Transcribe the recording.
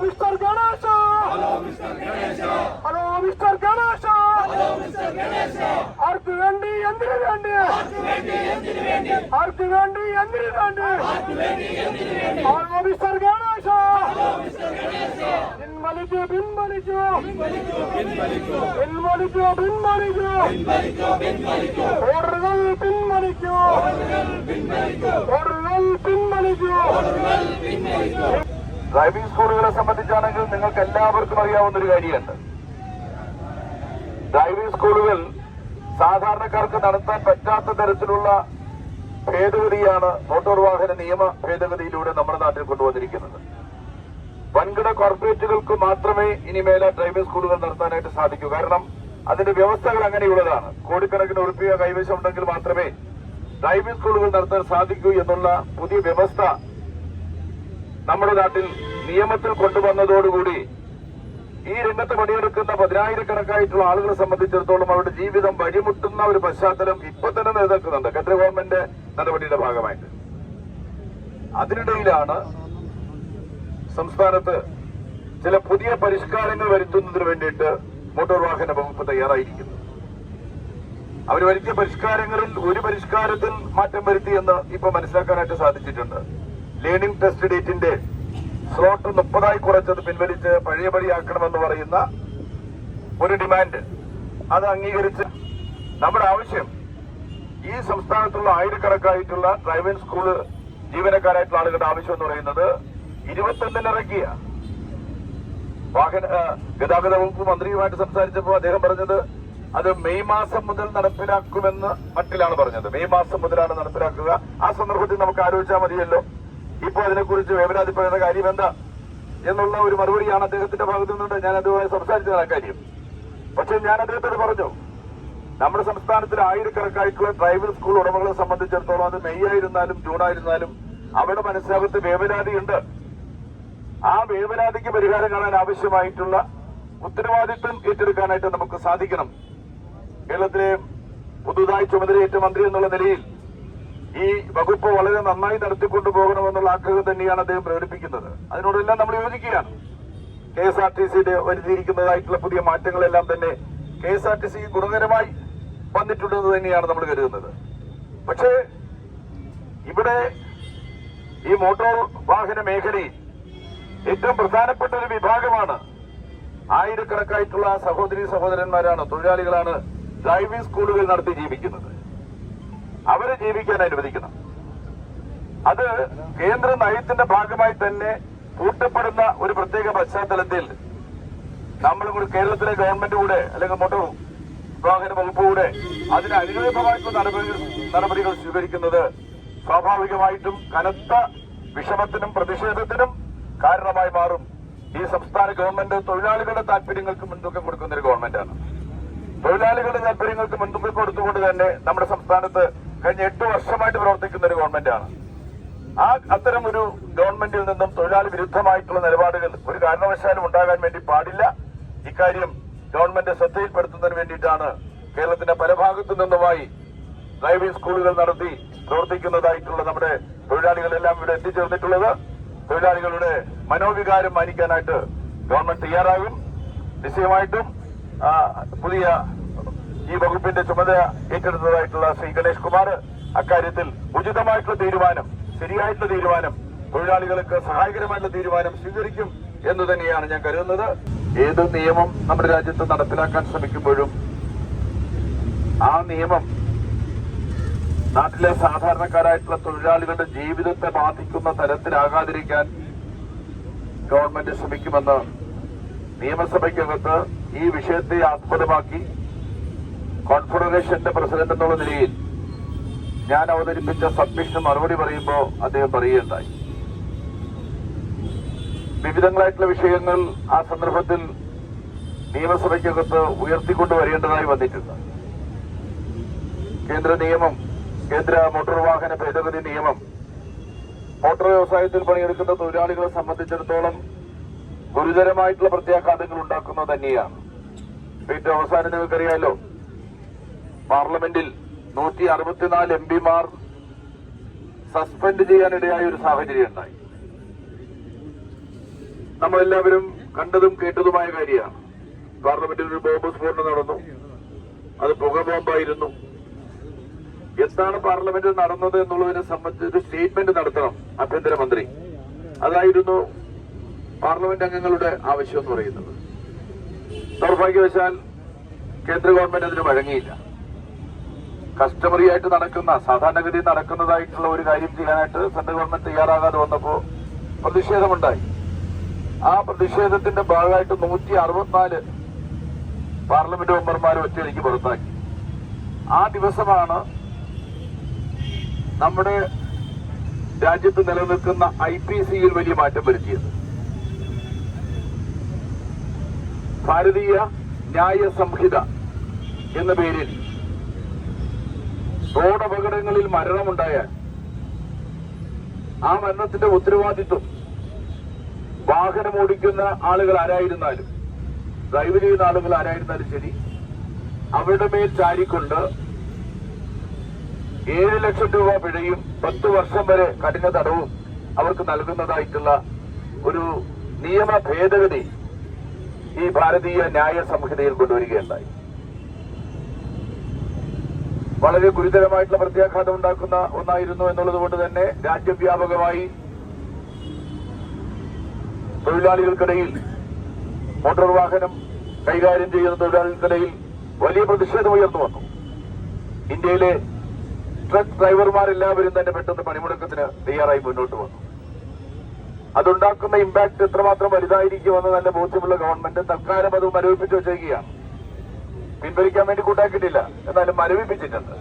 Mister Ganesha hello mister Ganesha ആർക്ക് വേണ്ടി എന്തിനു വേണ്ടി ആർക്ക് വേണ്ടി എന്തിനു വേണ്ടി ഹലോ മിസ്റ്റർ ഗണേശ പിൻവലിക്കൂ പിൻവലിക്കൂ പിൻവലിക്കൂ പിൻവലിക്കൂ ഓർഡറുകൾ പിൻവലിക്കൂ ഓർഡറുകൾ പിൻവലിക്കൂ ഡ്രൈവിംഗ് സ്കൂളുകളെ സംബന്ധിച്ചാണെങ്കിൽ നിങ്ങൾക്ക് എല്ലാവർക്കും അറിയാവുന്ന ഒരു കാര്യമുണ്ട്. ഡ്രൈവിംഗ് സ്കൂളുകൾ സാധാരണക്കാർക്ക് നടത്താൻ പറ്റാത്ത തരത്തിലുള്ള ഭേദഗതിയാണ് മോട്ടോർ വാഹന നിയമ ഭേദഗതിയിലൂടെ നമ്മുടെ നാട്ടിൽ കൊണ്ടുവന്നിരിക്കുന്നത്. വൻകിട കോർപ്പറേറ്റുകൾക്ക് മാത്രമേ ഇനിമേല ഡ്രൈവിംഗ് സ്കൂളുകൾ നടത്താനായിട്ട് സാധിക്കൂ. കാരണം അതിന്റെ വ്യവസ്ഥകൾ അങ്ങനെയുള്ളതാണ്. കോടിക്കണക്കിന് ഉറുപ്പിക കൈവശം ഉണ്ടെങ്കിൽ മാത്രമേ ഡ്രൈവിംഗ് സ്കൂളുകൾ നടത്താൻ സാധിക്കൂ എന്നുള്ള പുതിയ വ്യവസ്ഥ നമ്മുടെ നാട്ടിൽ നിയമത്തിൽ കൊണ്ടുവന്നതോടുകൂടി ഈ രംഗത്ത് പണിയെടുക്കുന്ന പതിനായിരക്കണക്കായിട്ടുള്ള ആളുകളെ സംബന്ധിച്ചിടത്തോളം അവരുടെ ജീവിതം വഴിമുട്ടുന്ന ഒരു പശ്ചാത്തലം ഇപ്പൊ തന്നെ നിലനിൽക്കുന്നുണ്ട്. കേന്ദ്ര ഗവൺമെന്റ് നടപടിയുടെ ഭാഗമായിട്ട്. അതിനിടയിലാണ് സംസ്ഥാനത്ത് ചില പുതിയ പരിഷ്കാരങ്ങൾ വരുത്തുന്നതിന് വേണ്ടിയിട്ട് മോട്ടോർ വാഹന വകുപ്പ് തയ്യാറായിരിക്കുന്നു. അവർ വരുത്തിയ പരിഷ്കാരങ്ങളിൽ ഒരു പരിഷ്കാരത്തിൽ മാറ്റം വരുത്തിയെന്ന് ഇപ്പൊ മനസ്സിലാക്കാനായിട്ട് സാധിച്ചിട്ടുണ്ട്. ലേണിംഗ് ടെസ്റ്റ് ഡേറ്റിന്റെ സ്ലോട്ട് മുപ്പതായി കുറച്ചത് പിൻവലിച്ച് പഴയപടിയാക്കണമെന്ന് പറയുന്ന ഒരു ഡിമാൻഡ് അത് അംഗീകരിച്ച് നമ്മുടെ ആവശ്യം ഈ സംസ്ഥാനത്തുള്ള ആയിരക്കണക്കായിട്ടുള്ള ഡ്രൈവിംഗ് സ്കൂൾ ജീവനക്കാരായിട്ടുള്ള ആളുകളുടെ ആവശ്യം എന്ന് പറയുന്നത് ഇരുപത്തൊന്നിന് ഇറക്കിയ വാഹന ഗതാഗത വകുപ്പ് മന്ത്രിയുമായിട്ട് സംസാരിച്ചപ്പോൾ അദ്ദേഹം പറഞ്ഞത് അത് മെയ് മാസം മുതൽ നടപ്പിലാക്കുമെന്ന് മട്ടിലാണ് പറഞ്ഞത്. മെയ് മാസം മുതലാണ് നടപ്പിലാക്കുക. ആ സന്ദർഭത്തിൽ നമുക്ക് ആലോചിച്ചാൽ മതിയല്ലോ. ഇപ്പൊ അതിനെക്കുറിച്ച് വേവനാതിപ്പെടുന്ന കാര്യം എന്താ? എന്നുള്ള ഒരു മറുപടിയാണ് അദ്ദേഹത്തിന്റെ ഭാഗത്തു നിന്നുണ്ട്. ഞാൻ അതുമായി സംസാരിച്ചത് ആ കാര്യം. പക്ഷെ ഞാൻ അദ്ദേഹത്തോട് പറഞ്ഞു നമ്മുടെ സംസ്ഥാനത്തിൽ ആയിരക്കണക്കായിട്ടുള്ള ഡ്രൈവിംഗ് സ്കൂൾ ഉടമകളെ സംബന്ധിച്ചിടത്തോളം അത് മെയ് ആയിരുന്നാലും ജൂൺ ആയിരുന്നാലും അവരുടെ മനസ്സിനകത്ത് വേവനാതിയുണ്ട് ആ വേവനാതിക്ക് പരിഹാരം കാണാൻ ആവശ്യമായിട്ടുള്ള ഉത്തരവാദിത്വം ഏറ്റെടുക്കാനായിട്ട് നമുക്ക് സാധിക്കണം. കേരളത്തിലെ പുതുതായി ചുമതലയേറ്റ മന്ത്രി എന്നുള്ള നിലയിൽ ഈ വകുപ്പ് വളരെ നന്നായി നടത്തിക്കൊണ്ടു പോകണമെന്നുള്ള ആഗ്രഹം തന്നെയാണ് അദ്ദേഹം പ്രകടിപ്പിക്കുന്നത്. അതിനോടെല്ലാം നമ്മൾ യോജിക്കുകയാണ്. കെ എസ് ആർ ടി സിയുടെ വരുത്തിയിരിക്കുന്നതായിട്ടുള്ള പുതിയ മാറ്റങ്ങളെല്ലാം തന്നെ K S R T C ഗുണകരമായി വന്നിട്ടുണ്ടെന്ന് തന്നെയാണ് നമ്മൾ കരുതുന്നത്. പക്ഷേ ഇവിടെ ഈ മോട്ടോർ വാഹന മേഖലയിൽ ഏറ്റവും പ്രധാനപ്പെട്ട ഒരു വിഭാഗമാണ് ആയിരക്കണക്കായിട്ടുള്ള സഹോദരി സഹോദരന്മാരാണ് തൊഴിലാളികളാണ് ഡ്രൈവിംഗ് സ്കൂളുകൾ നടത്തി ജീവിക്കുന്നത്. അവരെ ജീവിക്കാൻ അനുവദിക്കണം അത് കേന്ദ്ര നയത്തിന്റെ ഭാഗമായി തന്നെ കൂട്ടപ്പെടുന്ന ഒരു പ്രത്യേക പശ്ചാത്തലത്തിൽ നമ്മൾ കൂടി കേരളത്തിലെ ഗവൺമെന്റ് കൂടെ അല്ലെങ്കിൽ മോട്ടോർ വാഹന വകുപ്പ് കൂടെ അതിന് അനുകൂലമായിട്ടുള്ള നടപടികൾ സ്വീകരിക്കുന്നത് സ്വാഭാവികമായിട്ടും കനത്ത വിഷമത്തിനും പ്രതിഷേധത്തിനും കാരണമായി മാറും. ഈ സംസ്ഥാന ഗവൺമെന്റ് തൊഴിലാളികളുടെ താല്പര്യങ്ങൾക്ക് മുൻതൂക്കം കൊടുക്കുന്ന ഒരു ഗവൺമെന്റാണ് തൊഴിലാളികളുടെ താല്പര്യങ്ങൾക്ക് മുൻതൂക്കം കൊടുത്തുകൊണ്ട് തന്നെ നമ്മുടെ സംസ്ഥാനത്ത് കഴിഞ്ഞ എട്ട് വർഷമായിട്ട് പ്രവർത്തിക്കുന്ന ഒരു ഗവൺമെന്റാണ് ആ അത്തരം ഒരു ഗവൺമെന്റിൽ നിന്നും തൊഴിലാളി വിരുദ്ധമായിട്ടുള്ള നിലപാടുകൾ ഒരു കാരണവശാലും ഉണ്ടാകാൻ വേണ്ടി പാടില്ല. ഇക്കാര്യം ഗവൺമെന്റ് ശ്രദ്ധയിൽപ്പെടുത്തുന്നതിന് വേണ്ടിയിട്ടാണ് കേരളത്തിന്റെ പല ഭാഗത്തു നിന്നുമായി ഡ്രൈവിംഗ് സ്കൂളുകൾ നടത്തി പ്രവർത്തിക്കുന്നതായിട്ടുള്ള നമ്മുടെ തൊഴിലാളികളെല്ലാം ഇവിടെ എത്തിച്ചേർന്നിട്ടുള്ളത്. തൊഴിലാളികളുടെ മനോവികാരം മാനിക്കാനായിട്ട് ഗവൺമെന്റ് തയ്യാറാകും. നിശ്ചയമായിട്ടും പുതിയ ഈ വകുപ്പിന്റെ ചുമതല ഏറ്റെടുത്തതായിട്ടുള്ള ശ്രീ ഗണേഷ് കുമാർ. അക്കാര്യത്തിൽ ഉചിതമായിട്ടുള്ള തീരുമാനം ശരിയായിട്ടുള്ള തീരുമാനം തൊഴിലാളികൾക്ക് സഹായകരമായിട്ടുള്ള തീരുമാനം സ്വീകരിക്കും എന്ന് തന്നെയാണ് ഞാൻ കരുതുന്നത്. ഏത് നിയമം നമ്മുടെ രാജ്യത്ത് നടപ്പിലാക്കാൻ ശ്രമിക്കുമ്പോഴും ആ നിയമം നാട്ടിലെ സാധാരണക്കാരായിട്ടുള്ള തൊഴിലാളികളുടെ ജീവിതത്തെ ബാധിക്കുന്ന തരത്തിലാകാതിരിക്കാൻ ഗവൺമെന്റ് ശ്രമിക്കുമെന്ന് നിയമസഭയ്ക്കകത്ത് ഈ വിഷയത്തെ ആസ്പദമാക്കി കോൺഫെഡറേഷന്റെ പ്രസിഡന്റ് എന്നുള്ള നിലയിൽ ഞാൻ അവതരിപ്പിച്ച സബ്മിഷൻ മറുപടി പറയുമ്പോൾ അദ്ദേഹം പറയുകയുണ്ടായി. വിവിധങ്ങളായിട്ടുള്ള വിഷയങ്ങൾ ആ സന്ദർഭത്തിൽ നിയമസഭയ്ക്കകത്ത് ഉയർത്തിക്കൊണ്ടുവരേണ്ടതായി വന്നിട്ടുണ്ട്. കേന്ദ്ര നിയമം കേന്ദ്ര മോട്ടോർ വാഹന ഭേദഗതി നിയമം മോട്ടോർ വ്യവസായത്തിൽ പണിയെടുക്കുന്ന തൊഴിലാളികളെ സംബന്ധിച്ചിടത്തോളം ഗുരുതരമായിട്ടുള്ള പ്രത്യാഘാതങ്ങൾ ഉണ്ടാക്കുന്നത് തന്നെയാണ്. ഏറ്റവും അവസാനം നിങ്ങൾക്കറിയാലോ പാർലമെന്റിൽ നൂറ്റി അറുപത്തിനാല് എം പിമാർ സസ്പെൻഡ് ചെയ്യാനിടയായ ഒരു സാഹചര്യം ഉണ്ടായി. നമ്മളെല്ലാവരും കണ്ടതും കേട്ടതുമായ കാര്യമാണ്. പാർലമെന്റിൽ ഒരു ബോംബ് സ്ഫോടനം നടന്നു. അത് പുക ബോംബായിരുന്നു. എന്താണ് പാർലമെന്റിൽ നടന്നത് എന്നുള്ളതിനെ സംബന്ധിച്ച് ഒരു സ്റ്റേറ്റ്മെന്റ് നടത്തണം ആഭ്യന്തരമന്ത്രി. അതായിരുന്നു പാർലമെന്റ് അംഗങ്ങളുടെ ആവശ്യം എന്ന് പറയുന്നത്. ദൗർഭാഗ്യവശാൽ കേന്ദ്ര ഗവൺമെന്റ് അതിന് വഴങ്ങിയില്ല. കസ്റ്റമറി ആയിട്ട് നടക്കുന്ന സാധാരണഗതി നടക്കുന്നതായിട്ടുള്ള ഒരു കാര്യം ചെയ്യാനായിട്ട് സെൻട്രൽ ഗവൺമെന്റ് തയ്യാറാകാതെ വന്നപ്പോൾ പ്രതിഷേധമുണ്ടായി. ആ പ്രതിഷേധത്തിന്റെ ഭാഗമായിട്ട് നൂറ്റി അറുപത്തിനാല് പാർലമെന്റ് മെമ്പർമാരെ ഒറ്റയടിക്ക് പുറത്താക്കി. ആ ദിവസമാണ് നമ്മുടെ രാജ്യത്ത് നിലനിൽക്കുന്ന ഐ പി സിയിൽ വലിയ മാറ്റം വരുത്തിയത്. ഭാരതീയ ന്യായ സംഹിത എന്ന പേരിൽ റോഡ് അപകടങ്ങളിൽ മരണമുണ്ടായാൽ ആ മരണത്തിന്റെ ഉത്തരവാദിത്വം വാഹനം ഓടിക്കുന്ന ആളുകൾ ആരായിരുന്നാലും ഡ്രൈവ് ചെയ്യുന്ന ആളുകൾ ആരായിരുന്നാലും ശരി അവരുടെ മേൽ ചാരിക്കൊണ്ട് ഏഴ് ലക്ഷം രൂപ പിഴയും പത്ത് വർഷം വരെ കഠിന തടവും അവർക്ക് നൽകുന്നതായിട്ടുള്ള ഒരു നിയമ ഭേദഗതി ഈ ഭാരതീയ ന്യായ സംഹിതയിൽ കൊണ്ടുവരികയുണ്ടായി. വളരെ ഗുരുതരമായിട്ടുള്ള പ്രത്യാഘാതം ഉണ്ടാക്കുന്ന ഒന്നായിരുന്നു എന്നുള്ളത് കൊണ്ട് തന്നെ രാജ്യവ്യാപകമായി തൊഴിലാളികൾക്കിടയിൽ മോട്ടോർ വാഹനം കൈകാര്യം ചെയ്യുന്ന തൊഴിലാളികൾക്കിടയിൽ വലിയ പ്രതിഷേധം ഉയർന്നു വന്നു. ഇന്ത്യയിലെ ട്രക്ക് ഡ്രൈവർമാരെല്ലാവരും തന്നെ പെട്ടെന്ന് പണിമുടക്കത്തിന് തയ്യാറായി മുന്നോട്ട് വന്നു. അതുണ്ടാക്കുന്ന ഇമ്പാക്ട് എത്രമാത്രം വലുതായിരിക്കുമെന്ന് നല്ല ബോധ്യമുള്ള ഗവൺമെന്റ് തൽക്കാലം അത് മരവിപ്പിച്ചു വെച്ചേക്കുകയാണ് പിൻവലിക്കാൻ വേണ്ടി കൂട്ടാക്കിയിട്ടില്ല എന്നാലും മരവിപ്പിച്ചിട്ടുണ്ട്.